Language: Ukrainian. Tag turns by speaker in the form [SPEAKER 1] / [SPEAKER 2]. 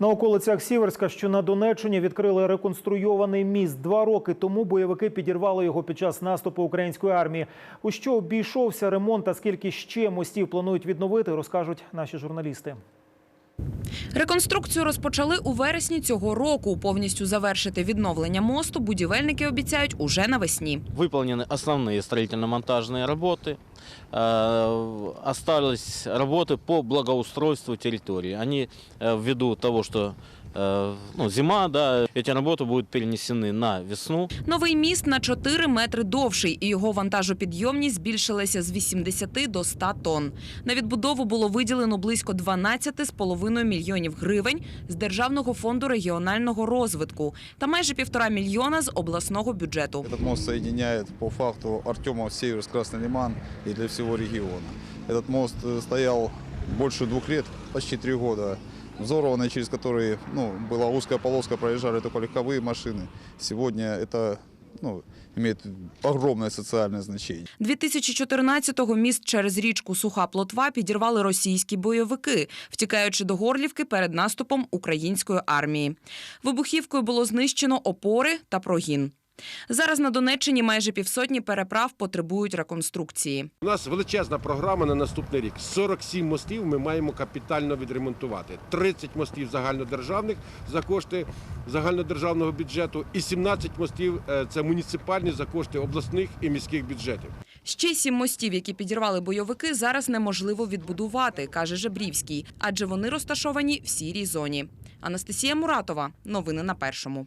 [SPEAKER 1] На околицях Сіверська, що на Донеччині, відкрили реконструйований міст. Два роки тому бойовики підірвали його під час наступу української армії. У що обійшовся ремонт та скільки ще мостів планують відновити, розкажуть наші журналісти.
[SPEAKER 2] Реконструкцію розпочали у вересні цього року. Повністю завершити відновлення мосту будівельники обіцяють уже навесні.
[SPEAKER 3] Выполнены основные строительно-монтажные работы. Э, Остались работы по благоустройству территории. Они э, ввиду того, что э, ну, зима, да, эти работы будут перенесены на весну.
[SPEAKER 2] Новий міст на 4 метри довший, і його вантажопідйомність збільшилася з 80 до 100 тонн. На відбудову було виділено близько 12,5 мільйонів гривень з Державного фонду регіонального розвитку та майже півтора мільйона з обласного бюджету.
[SPEAKER 4] Этот мост соединяет по факту Артемов, Северск, Красный Лиман и для всего региона. Этот мост э, стоял больше двух лет, почти три года, взорванный, через который ну, была узкая полоска, проезжали только легковые машины. Сегодня это ну, имеет огромное социальное значение.
[SPEAKER 2] 2014-го міст через річку Суха Плотва підірвали російські бойовики, втікаючи до Горлівки перед наступом української армії. Вибухівкою було знищено опори та прогін. Зараз на Донеччині майже півсотні переправ потребують реконструкції.
[SPEAKER 5] У нас величезна програма на наступний рік. 47 мостів ми маємо капітально відремонтувати. 30 мостів загальнодержавних за кошти загальнодержавного бюджету і 17 мостів е, це муніципальні за кошти обласних і міських бюджетів.
[SPEAKER 2] Ще сім мостів, які підірвали бойовики, зараз неможливо відбудувати, каже Жебрівський, адже вони розташовані в сірій зоні. Анастасія Муратова. Новини на першому.